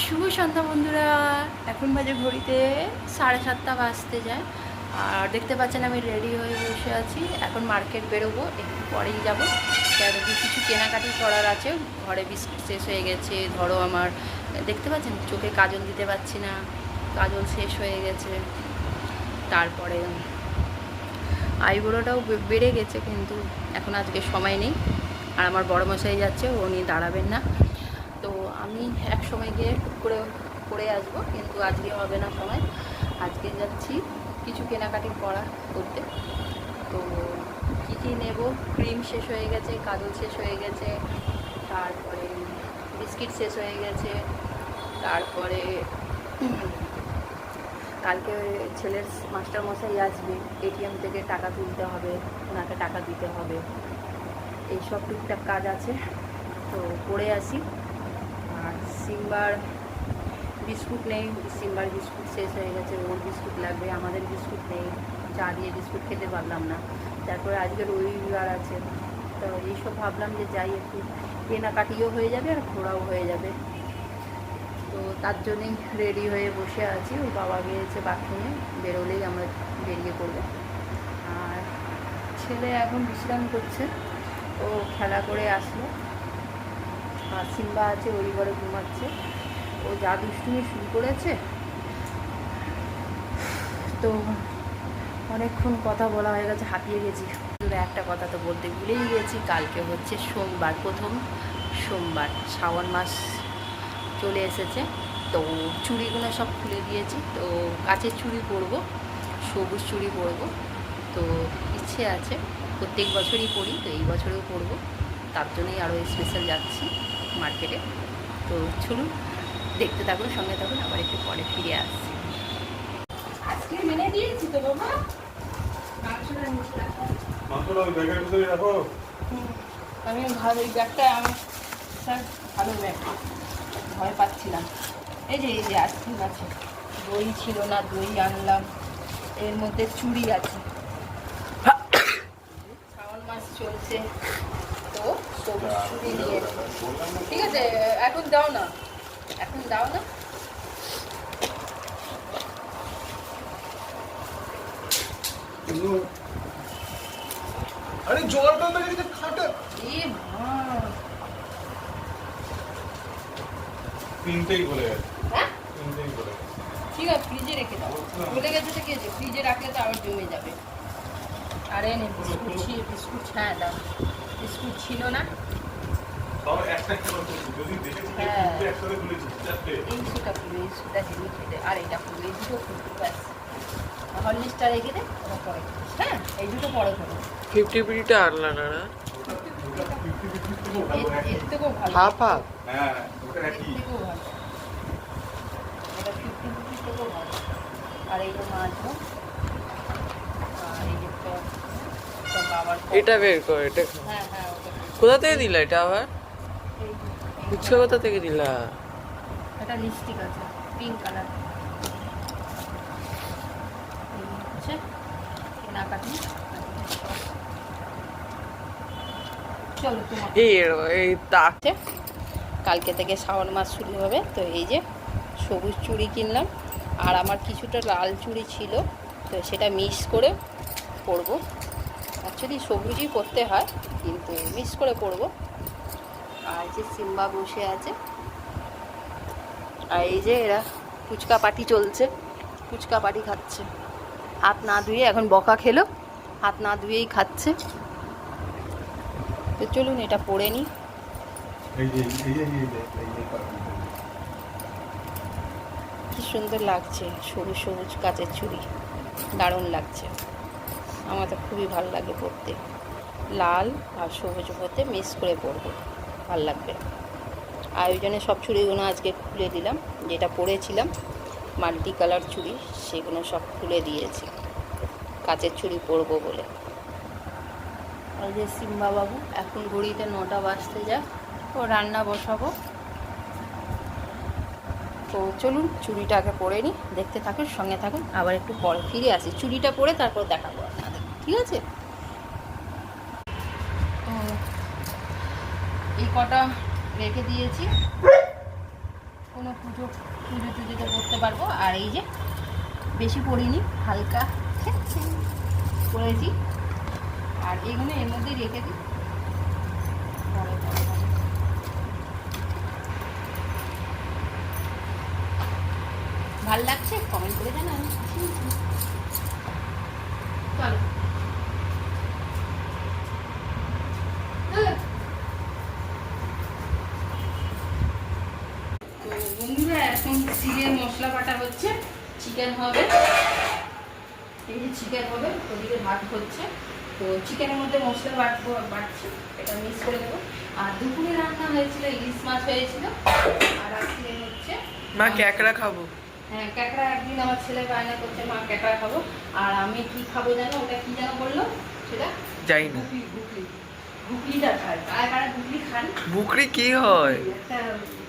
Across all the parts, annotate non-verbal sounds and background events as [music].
শুভ সন্ধ্যা বন্ধুরা। এখন বাজে ঘড়িতে সাড়ে সাতটা বাজতে যায়। আর দেখতে পাচ্ছেন আমি রেডি হয়ে বসে আছি। এখন মার্কেট বেরোবো, একটু পরেই যাব। কারণ কিছু কেনাকাটি করার আছে। ঘরে বিস্কুট শেষ হয়ে গেছে, ধরো আমার, দেখতে পাচ্ছেন? চোখে কাজল দিতে পারছি না। কাজল শেষ হয়ে গেছে। তারপরে আইবুড়োটাও বেড়ে গেছে কিন্তু এখন আজকে সময় নেই। আর আমার বড় মশাই যাচ্ছে উনি দাঁড়াবেন না। তো আমি এক সময় গিয়ে টুক করে করে আসব, কিন্তু আজকে হবে না সময়। আজকে যাচ্ছি কিছু কেনাকাটি করা করতে। তো কী কী নেব? ক্রিম শেষ হয়ে গেছে, কাজল শেষ হয়ে গেছে, তারপরে বিস্কিট শেষ হয়ে গেছে, তারপরে কালকে ছেলের মাস্টার মশাই আসবে এটিএম থেকে টাকা তুলতে হবে, ওনাকে টাকা দিতে হবে। এইসব টুকটাক কাজ আছে। তো করে আসি। সিম্বার বিস্কুট নেই, সিম্বার বিস্কুট শেষ হয়ে গেছে ওর বিস্কুট লাগবে, আমাদের বিস্কুট নেই, চা দিয়ে বিস্কুট খেতে পারলাম না। তারপরে আজকে রবিবার আছে, তো এইসব ভাবলাম যে যাই একটু কেনাকাটিও হয়ে যাবে আর ঘোরাও হয়ে যাবে। তো তার জন্যই রেডি হয়ে বসে আছি, ওর বাবা গিয়েছে বাথরুমে বেরোলেই আমরা বেরিয়ে পড়ব। আর ছেলে এখন বিশ্রাম করছে, ও খেলা করে আসলো। সিম্বা আছে ওই ঘরে ঘুমাচ্ছে। ও যা দুষ্টুমি শুরু করেছে। তো অনেকক্ষণ কথা বলা হয়ে গেছে, হাঁপিয়ে গেছি। একটা কথা তো বলতে ভুলেই গেছি, কালকে হচ্ছে সোমবার, প্রথম সোমবার। শ্রাবণ মাস চলে এসেছে। তো চুড়িগুলো সব খুলে দিয়েছি। তো কাচের চুড়ি পরবো, সবুজ চুড়ি পরবো। তো ইচ্ছে আছে, প্রত্যেক বছরই পরি, তো এই বছরেও পরবো। তার জন্যই আরও স্পেশাল যাচ্ছি। মার্কেটে তো চলুন দেখতে থাকুন সঙ্গে থাকুন আবার একটু পরে ফিরে আসছি। আজকে মেনে দিয়েছি তো বাবা। ওই আমি ভালো এই ব্যাগটা আমার স্যার ভালো ব্যাগ। ভয় পাচ্ছিলাম এই যে এই যে আইসক্রিম আছে। দই ছিল না দই আনলাম। এর মধ্যে চুড়ি আছে। শ্রাবণ মাস চলছে। ঠিক আছে এখন দাও না। এখন দাও না। আরে জলটা তো এদিকে খাটে। এ মা। তিনটেই বলে গেছে। হ্যাঁ? তিনটেই বলে গেছে। ঠিক আছে ফ্রিজে রেখে দাও। ভুলে গেছে তো কি আছে ফ্রিজে রাখলে তো আবার জমে যাবে। আরে নে বিস্কুট বিস্কুট হ্যাঁ দাও। বিস্কুট ছিল না। করে হ্যাঁ। আর এটা খুলবে এই দুটো ব্যাস। হরলিক্সটা রেখে দে ওটা পরে হ্যাঁ? এই দুটো পরে খাব ফিফটি ফিফটিটা আনলা না না এর- থেকেও ভালো। Half half. হ্যাঁ ওটা একই। থেকেও ভালো। এটা ফিফটি ফিফটি থেকেও ভালো। আর এইটা মাছও আর এই যে টক টক আবার টক। এটা বের কর এটা হ্যাঁ হ্যাঁ কোথা থেকে দিলা এটা আবার? ফুচকা কোথা থেকে দিলা? একটা লিপস্টিক আছে পিঙ্ক কালার হচ্ছে কেনাকাটি। কালকে থেকে শ্রাবণ মাস শুরু হবে তো এই যে সবুজ চুড়ি কিনলাম। আর আমার কিছুটা লাল চুড়ি ছিল তো সেটা মিক্স করে পরবো। অ্যাকচুয়ালি সবুজই করতে হয় কিন্তু মিক্স করে পরবো আর যে সিম্বা বসে আছে আর এই যে এরা ফুচকা পাটি চলছে ফুচকা পাটি খাচ্ছে। হাত না ধুয়ে এখন বকা খেলো হাত না ধুয়েই খাচ্ছে। তো চলুন এটা পরে নিই। কি সুন্দর লাগছে সবুজ সবুজ কাচের চুড়ি দারুণ লাগছে। আমার তো খুবই ভালো লাগে পরতে লাল আর সবুজ পরতে মিক্স করে পরবো ভালো লাগবে জন্য সব চুড়িগুলো আজকে খুলে দিলাম। যেটা পরেছিলাম মাল্টি কালার চুড়ি, সেগুলো সব খুলে দিয়েছি। কাচের চুড়ি পরবো বলে। আর যে সিম্বা বাবু এখন ঘড়িতে নটা বাজতে যায় ও রান্না বসাবো। তো চলুন, চুড়িটা আগে পরে নিই। দেখতে থাকুন, সঙ্গে থাকুন। আবার একটু পরে ফিরে আসি। চুড়িটা পরে তারপর দেখাবো। ঠিক আছে? তো এই কটা রেখে দিয়েছি। কোনো পুজো পুজো টুজোতে করতে পারব। আর এই যে, বেশি পড়িনি, হালকা পরেছি আর এগুলো এর মধ্যেই রেখে দিই। ভালো লাগছে? কমেন্ট করে জানা আমি খুশি হয়েছি। চলো চলো। তো বন্ধুরা চিকেন মশলা বাটা হচ্ছে চিকেন হবে। এই যে চিকেন হবে ওদিকে ভাত হচ্ছে। তো চিকেনের মধ্যে মশলা বাটবো বাটছি এটা মিক্স করে দেবো আর দুপুরে রান্না হয়েছিল ইলিশ মাছ হয়েছিল। আর আজকে হচ্ছে মা ক্যাকড়া খাব। হ্যাঁ ক্যাকড়া একদিন আমার ছেলে বায়না করছে মা ক্যাকড়া খাব। আর আমি কি খাব জানো? ওটা কি যেন বলল? সেটা? যাই না। গুগলিটা খায়। কারা কারা গুগলি খান। বুকরি কি হয়? একটা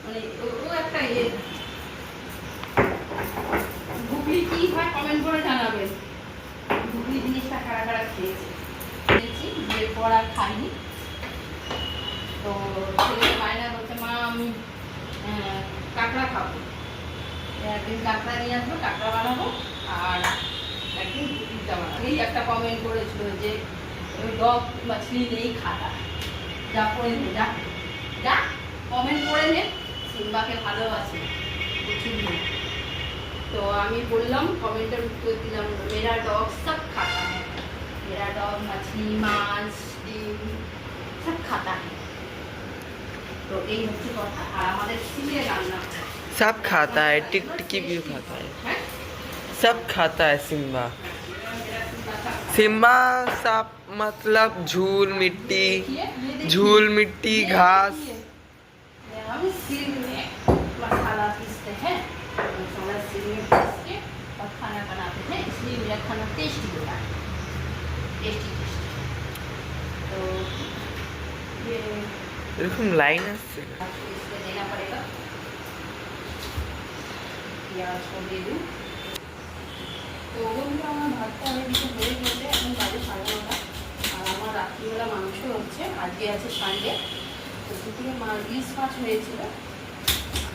মানে ও- ও একটা ইয়ে। গুগলি কি হয় কমেন্ট করে জানাবেন। গুগলি জিনিসটা কারা কারা খেয়েছে? খেয়েছি এরপর আর খাইনি। তো ছেলে বায়না করছে মা, আমি কাঁকড়া খাব। একদিন কাঁকড়া নিয়ে আসব, কাঁকড়া বানাবো আর একদিন গুগলিটা বানাবো। এই একটা কমেন্ট করেছিল যে ডগ মাছলি নেই খাতা যা করে নে, যা। যা কমেন্ট করে নে। সিম্বাকে ভালোবাসে। বুঝলি তো আমি বললাম কমেন্টের উত্তর দিলাম মেরা ডগ সব খাতা হ্যাঁ মেরা ডগ মাছলি মাছ ডিম সব খাতা হ্যাঁ তো এই হচ্ছে কথা আর আমাদের সিলে রান্না হয়। सब खाता है टिकटिकी भी खाता है হ্যাঁ सब खाता है सिम्बा মেরা সিম্বা সব খায়। सिम्बा सब मतलब झूल मिट्टी देखिए, ये देखिए। झूल मिट्टी ये घास একখানা টেস্টি দোকান টেস্টি টেস্টি তো এরকম লাইন আসছে দেনা পড়েগা পেঁয়াজ কো দিয়ে তো বন্ধুরা আমার ভাতটা অনেকদিন হয়ে গেছে এখন বাজে সাড়ে আর আমার রাত্রিবেলা মাংস হচ্ছে আজকে আছে সানডে তো দুপুরে মা ইলিশ মাছ হয়েছিল।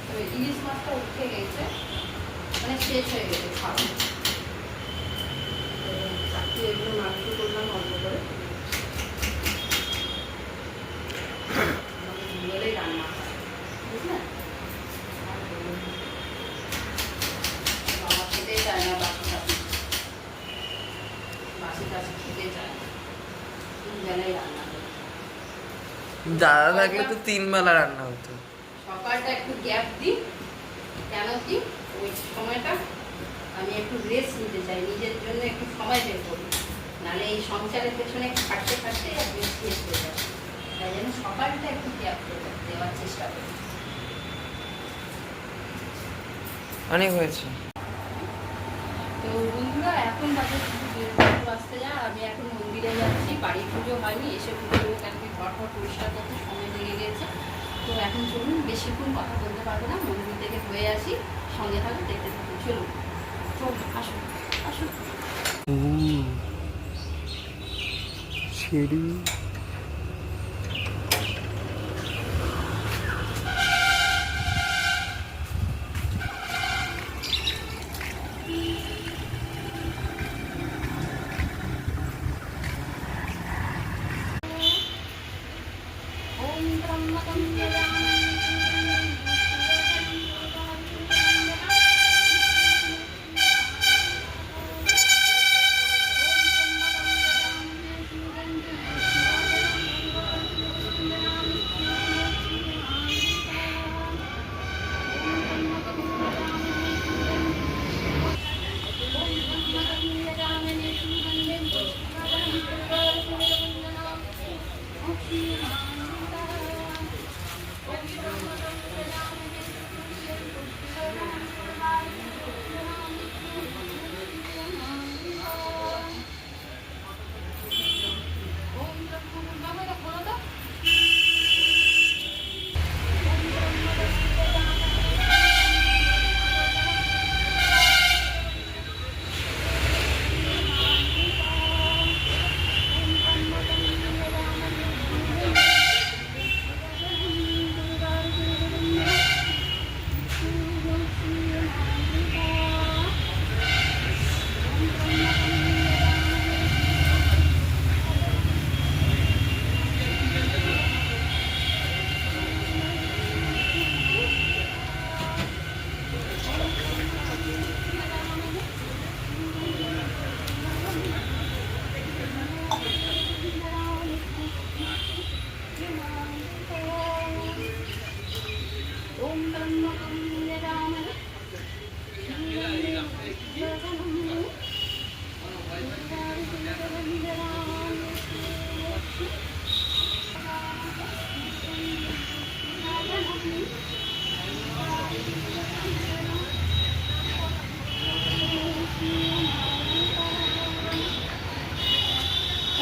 তো ইলিশ মাছটা উঠে গেছে মানে শেষ হয়ে গেছে এগুলো মাংস করলাম অল্প করে। দাদা থাকলে তো তিন বেলা রান্না হতো। সকালটা একটু গ্যাপ দিই কেন কি? ওই সময়টা আমি একটু রেস্ট নিতে চাই নিজের জন্য একটু সময় বের করি নাহলে এই সংসারের পেছনে খাটতে খাটতে একদিন শেষ হয়ে যায় তাই জন্য সকালটা একটু গ্যাপ দেওয়ার চেষ্টা করি। অনেক হয়েছে। তো বন্ধুরা এখন বাজে দেড়টা যা আমি এখন মন্দিরে যাচ্ছি বাড়ি পুজো হয়নি এসে পুজো কেন কি ঘর ঘর পরিষ্কার করতে সময় লেগে গেছে। তো এখন চলুন বেশিক্ষণ কথা বলতে পারব না মন্দির থেকে হয়ে আসি সঙ্গে থাকুন দেখতে থাকুন চলুন চল আসুন আসুন। সিঁড়ি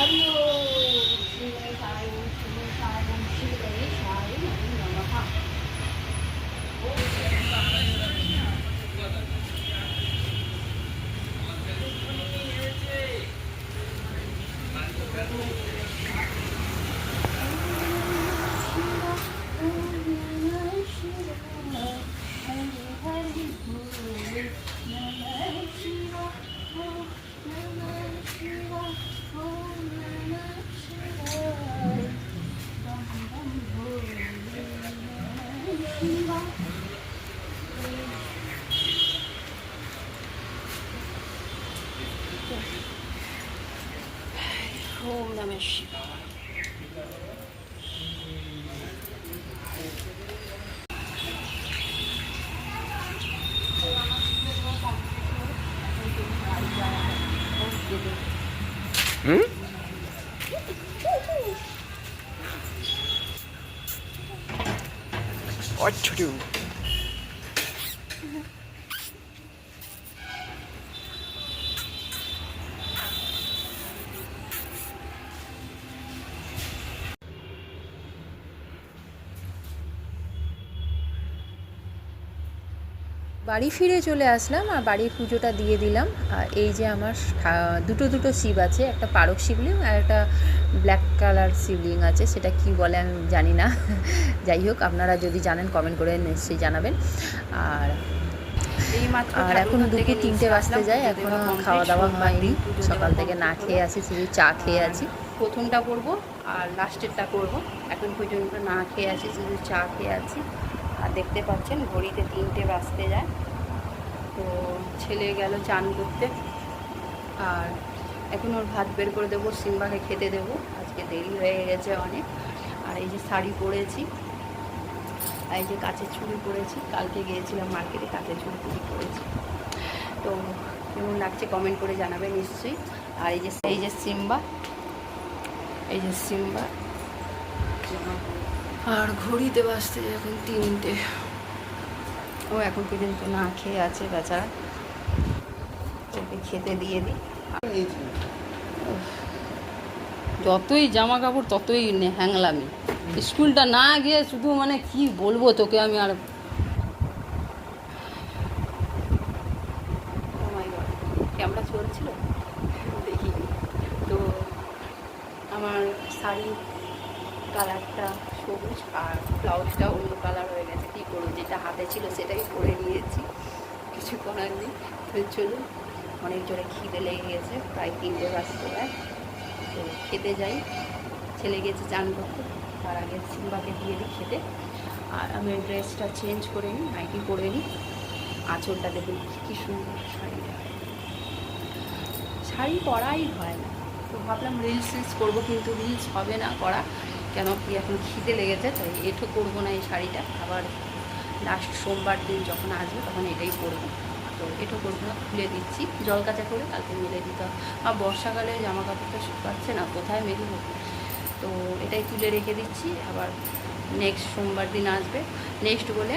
have you. আচ্ছা বাড়ি ফিরে চলে আসলাম আর বাড়ির পুজোটা দিয়ে দিলাম। আর এই যে আমার দুটো দুটো শিব আছে, একটা পারক শিবলিং আর একটা ব্ল্যাক কালার শিবলিং আছে সেটা কি বলে আমি জানি না। যাই হোক আপনারা যদি জানেন কমেন্ট করে নিশ্চয়ই জানাবেন। আর আর এখন দুপুর তিনটে বাজতে যায় পুজো এখনও দেওয়া complete, খাওয়া দাওয়া হয়নি। সকাল থেকে না খেয়ে আছি শুধু চা খেয়ে আছি। প্রথমটা করব আর লাস্টেরটা করব। এখন পর্যন্ত না খেয়ে আছি শুধু চা খেয়ে আছি। আর দেখতে পাচ্ছেন ঘড়িতে তিনটে বাজতে যায়। তো ছেলে গেল চান করতে। আর এখন ওর ভাত বের করে দেবো সিম্বাকে খেতে দেবো। আজকে দেরি হয়ে গেছে অনেক। আর এই যে শাড়ি পরেছি আর এই যে কাঁচের চুড়ি পরেছি কালকে গিয়েছিলাম মার্কেটে কাঁচের চুড়ি টুড়ি পরেছি। তো কেমন লাগছে কমেন্ট করে জানাবে নিশ্চয়ই। আর এই যে এই যে সিম্বা এই যে সিম্বা। আর ঘড়িতে বাজতে এখন তিনটে। ও এখন পর্যন্ত না খেয়ে আছে বেচারা। ওকে খেতে দিয়ে দিই। যতই জামা কাপড় ততই হ্যাংলামি। স্কুলটা না গিয়ে শুধু মানে কি বলব তোকে আমি আর Oh ক্যামেরা চলছিল? দেখি। তো আমার শাড়ি কালারটা সবুজ আর ব্লাউজটা অন্য কালার হয়ে গেছে। কী করব, যেটা হাতে ছিল সেটাই পরে নিয়েছি। কিছু করার নেই। তো চলুন। অনেক জোরে খিদে লেগে গেছে, প্রায় তিনটে বাজতে যায়। তো খেতে যাই। ছেলে গেছে চান করতে, তার আগে সিম্বাকে দিয়ে দিই খেতে। আর আমি ড্রেসটা চেঞ্জ করে নিই, নাইটি পরে নিই। আঁচলটা দেখুন কী সুন্দর শাড়িটা শাড়ি পরাই হয় না। তো ভাবলাম রিলস রিলস করব, কিন্তু রিলস হবে না করা। কেন কি এখন খিদে লেগেছে, তাই এঠো করব না এই শাড়িটা। আবার লাস্ট সোমবার দিন যখন আসবে, তখন এটাই পরবো। তো করব না, খুলে দিচ্ছি। জল কাচা করে কালকে মেলে দিতে হবে। আর বর্ষাকালে জামা কাপড়টা শুকাচ্ছে না, কোথায় মেলবো তো এটাই তুলে রেখে দিচ্ছি। আবার নেক্সট সোমবার দিন আসবে। নেক্সট বলে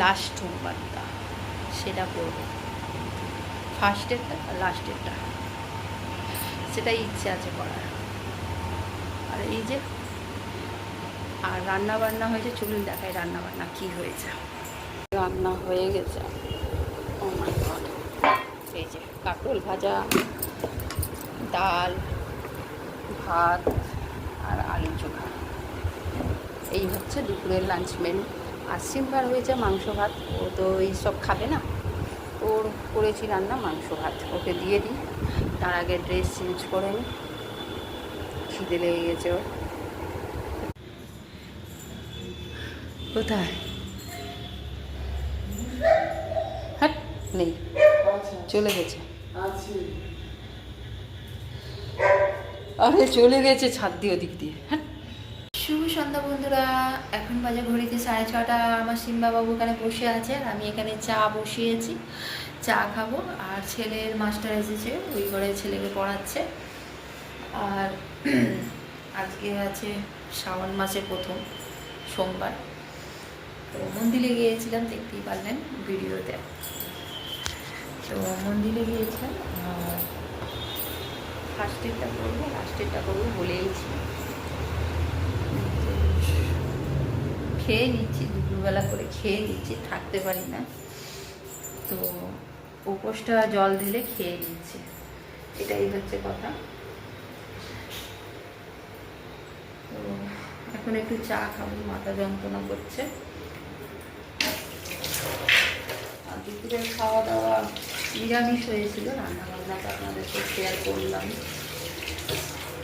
লাস্ট সোমবারটা সেটা করব। ফার্স্টেরটা আর লাস্টেরটা সেটাই ইচ্ছে আছে করার। আর এই যে, আর রান্না বান্না হয়েছে, চলুন দেখাই রান্না বান্না কী হয়েছে। রান্না হয়ে গেছে। Oh এই যে কাটল ভাজা, ডাল, ভাত আর আলু চোখা। এই হচ্ছে দুপুরের লাঞ্চ মেনু আর সিম্পার হয়েছে মাংস ভাত। ও তো এইসব খাবে না। ওর করেছি রান্না, মাংস ভাত। ওকে দিয়ে দিই। তার আগে ড্রেস চেঞ্জ করে নিই খিদে লেগে গেছে ওর। কোথায়? নেই। চলে গেছে। আরে চলে গেছে ছাদ দিয়ে ওদিক দিয়ে। হ্যাঁ। শুভ সন্ধ্যা বন্ধুরা, এখন বাজে ঘড়িতে সাড়ে ছটা। আমার সিম্বা বাবু এখানে বসে আছে আমি এখানে চা বসিয়েছি, চা খাব। আর ছেলের মাস্টার এসেছে, ওই ঘরে ছেলেকে পড়াচ্ছে। আর [clears throat] আজকে আছে শ্রাবণ মাসের প্রথম সোমবার। তো মন্দিরে গিয়েছিলাম, দেখতেই পারলেন ভিডিওতে। তো মন্দিরে গিয়েছিলাম ফার্স্টেরটা করব লাস্টেরটা করব বলেইছি খেয়ে নিচ্ছি, দুপুরবেলা করে খেয়ে নিচ্ছি, থাকতে পারি না। তো উপোসটা জল দিলে খেয়ে নিচ্ছি। এটাই হচ্ছে কথা। তো এখন একটু চা খাব, মাথা যন্ত্রণা করছে। আর দুপুরের খাওয়া দাওয়া নিরামিষ হয়েছিল রান্না বান্না তো আপনাদেরকে শেয়ার করলাম।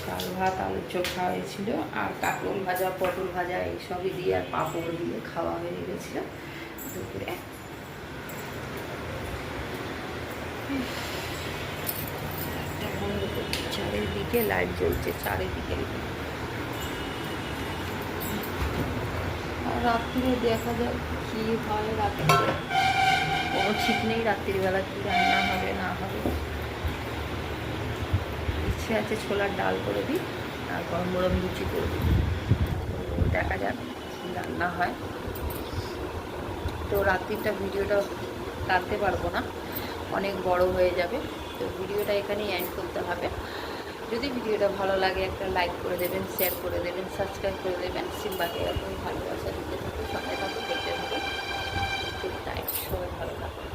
চাল ভাত, আলুর চোখা হয়েছিল, আর কাকরোল ভাজা, পটল ভাজা এইসবই দিয়ে আর পাঁপড় দিয়ে খাওয়া হয়ে গেছিল দুপুরে। চারিদিকে লাইট জ্বলছে, চারিদিকে। আর রাত্রিরে দেখা যাক কী হয় রাত্রিরে কোনো ঠিক নেই রাত্রিবেলা কি রান্না হবে, না হবে। ইচ্ছে আছে ছোলার ডাল করে দিই, আর গরম গরম লুচি করে দিই। দেখা যাক রান্না হয়। তো রাত্রিটা ভিডিওটা কাটতে পারব না, অনেক বড় হয়ে যাবে। তো ভিডিওটা এখানেই অ্যান্ড করতে হবে। যদি ভিডিওটা ভালো লাগে, একটা লাইক করে দেবেন শেয়ার করে দেবেন সাবস্ক্রাইব করে দেবেন। সিম্বাকে এরকম ভালোবাসা দিতে থাকুন সবাই থাকুন দেখতে থাকুন গুড নাইট সবাই ভালো থাকুন